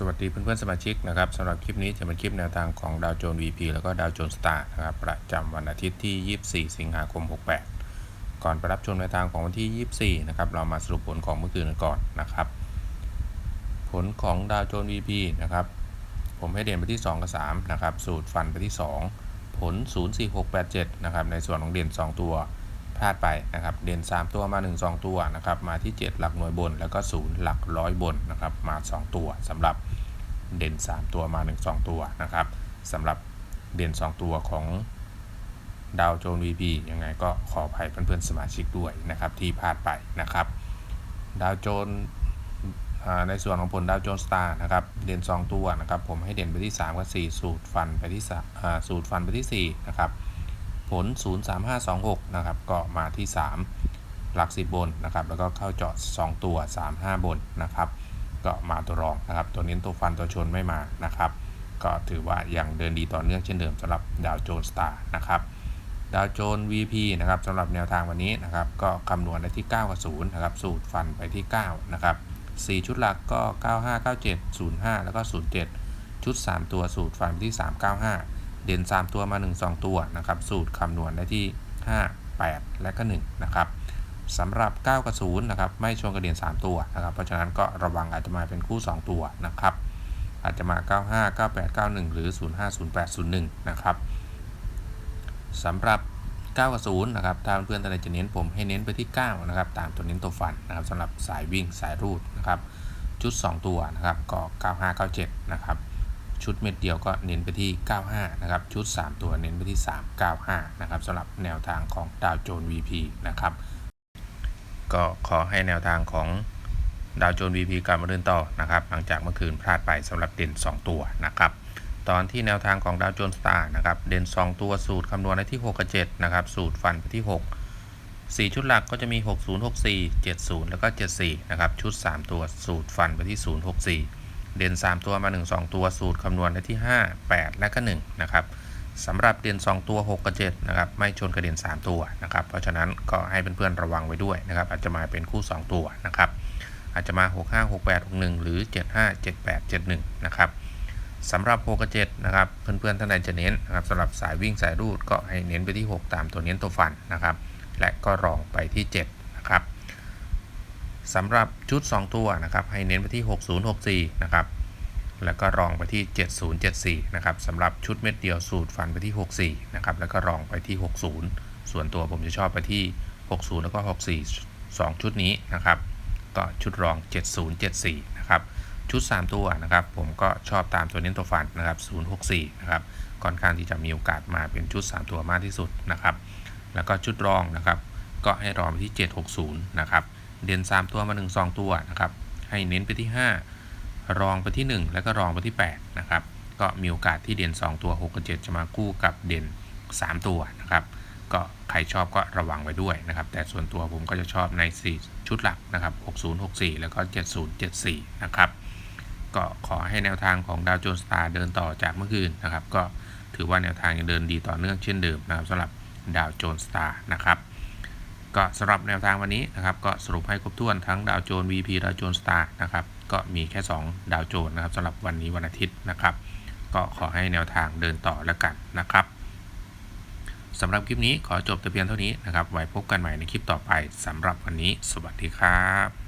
สวัสดีเพื่อนๆสมาชิกนะครับสำหรับคลิปนี้จะเป็นคลิปแนวทางของดาวโจนส์ VP แล้วก็ดาวโจนส์สตาร์นะครับประจำวันอาทิตย์ที่ 24 สิงหาคม 68 ก่อนไปรับชมแนวทางของวันที่ 24 นะครับเรามาสรุปผลของเมื่อคืนกันก่อนนะครับ ผลของดาวโจนส์ VP นะครับ ผมให้เด่นไปที่ 2 กับ 3 นะครับ สูตรฟันไปที่ 2 ผล 04687 นะครับ ในส่วนของเด่น 2 ตัว พลาดไปนะครับ เด่น 3 ตัวมา 1 2 ตัวนะครับ มาที่ 7 หลักหน่วยบน แล้วก็ 0 หลักร้อยบนนะครับ มา 2 ตัวสำหรับเด่น 3 ตัวมา 1 2 ตัวนะครับสำหรับเด่น 2 ตัวของดาวโจน VP ยังไงก็ขออภัยเพื่อนๆสมาชิกด้วยนะครับที่พลาดไปนะครับดาวโจนในส่วนของผลดาวโจนสตาร์นะครับเด่น 2 ตัวนะครับผมให้เด่นไปที่ 3 กับ 4 สูตรฟันไปที่สูตรฟันไปที่4นะครับ ผล 03526 นะครับ ก็มาที่ 3 หลัก 10 บนนะครับ แล้วก็เข้าเจาะ2 ตัว 35 บนนะครับ ก็มาตัวรองนะครับ ตัวเน้นตัวฟันตัวชนไม่มานะครับ ก็ถือว่ายังเดินดีต่อเนื่องเช่นเดิมสำหรับดาวโจนสตาร์นะครับ ดาวโจน VP นะครับสำหรับแนวทางวันนี้นะครับ ก็คำนวณได้ที่ 9 กับ 0 นะครับ สูตรฟันไปที่ 9 นะครับ 4 ชุดหลักก็ 95 97 05 แล้วก็ 07 ชุด 3 ตัวสูตรฟันที่ 395 เด่น 3 ตัวมา 1 2 ตัวนะครับสูตรคำนวณได้ที่ 5 8 และก็1นะครับสำหรับ 9 กับ0นะครับไม่ชนกระเด่น 3 ตัวนะครับเพราะฉะนั้นก็ระวังอาจจะมาเป็นคู่ 2 ตัวนะครับอาจจะมา 95 98 91 หรือ 05 08 01นะครับสำหรับ 9 กับ0นะครับถ้าเพื่อนๆท่านใดจะเน้นผมให้เน้นไปที่ 9 นะครับ ตามตัวเน้นตัวฟันนะครับสำหรับสายวิ่งสายรูดนะครับชุด 2 ตัวนะครับก็ 95 97 นะครับ ชุดเม็ดเดียวก็เน้นไปที่ 95 นะครับ ชุด 3 ตัวเน้นไปที่ 395 นะครับสำหรับแนวทางของดาวโจน VP นะครับ ก็ขอให้แนวทางของดาวโจน VP กลับมาเดินต่อนะครับ หลังจากเมื่อคืนพลาดไปสำหรับเด่น 2 ตัวนะครับ ตอนที่แนวทางของดาวโจนสตาร์นะครับ เด่น 2 ตัวสูตรคำนวณได้ที่ 6 กับ 7 นะครับ สูตรฟันไปที่ 6 4 ชุดหลักก็จะมี 60 64 70 แล้วก็ 74 นะครับ ชุด 3 ตัวสูตรฟันไปที่ 064 เด่น 3 ตัวมา 1 2 ตัวสูตรคำนวณได้ที่ 5 8 และก็1นะครับสำหรับเด่น 2 ตัว 6 กับ7นะครับไม่ชนกระเด่น 3 ตัวนะครับเพราะฉะนั้นก็ให้เพื่อนๆระวังไว้ด้วยนะครับอาจจะมาเป็นคู่ 2 ตัวนะครับอาจจะมา 65 68 61 หรือ 75 78 71นะครับสำหรับ6กับ7นะครับเพื่อนๆท่านใดจะเน้นนะครับสำหรับสายวิ่งสายรูดก็ให้เน้นไปที่ 6 ตามตัวเน้นตัวฟันนะครับและก็รองไปที่7นะครับ สำหรับชุด 2 ตัวนะครับ ให้เน้นไปที่ 6064 นะครับ แล้วก็รองไปที่ 7074 นะครับสำหรับชุดเม็ดเดียวสูตรฟันไปที่ 64 นะครับ แล้วก็รองไปที่ 60 ส่วนตัวผมจะชอบไปที่ 60 แล้วก็ 64 2 ชุดนี้นะครับ ก็ชุดรอง 7074 นะครับ ชุด 3 ตัวนะครับ ผมก็ชอบตามตัวเน้นตัวฟันนะครับ 064 นะครับค่อนข้างที่จะมีโอกาสมาเป็นชุด 3 ตัวมากที่สุดนะครับ แล้วก็ชุดรองนะครับ ก็ให้รองไปที่ 760 นะครับ เด่น 3 ตัวมา 1 2 ตัวนะครับ ให้เน้นไปที่ 5 รองไปที่ 1 แล้วก็รองไปที่ 8 นะครับ ก็มีโอกาสที่เด่น 2 ตัว 6 กับ 7 จะมาคู่กับเด่น 3 ตัวนะครับ ก็ใครชอบก็ระวังไว้ด้วยนะครับ แต่ส่วนตัวผมก็จะชอบใน 4 ชุดหลักนะครับ 6064 แล้วก็ 7074 นะครับ ก็ขอให้แนวทางของดาวโจนสตาร์เดินต่อจากเมื่อคืนนะครับ ก็ถือว่าแนวทางยังเดินดีต่อเนื่องเช่นเดิมนะครับสำหรับดาวโจนสตาร์นะครับ ก็สำหรับแนวทางวันนี้นะครับก็สรุปให้ครบถ้วนทั้งดาวโจน VP ดาวโจนสตาร์นะครับก็มีแค่ 2 ดาวโจนนะครับสำหรับวันนี้วันอาทิตย์นะครับ ก็ขอให้แนวทางเดินต่อแล้วกันนะครับสำหรับคลิปนี้ขอจบแต่เพียงเท่านี้นะครับไว้พบกันใหม่ในคลิปต่อไปสำหรับวันนี้ สวัสดีครับ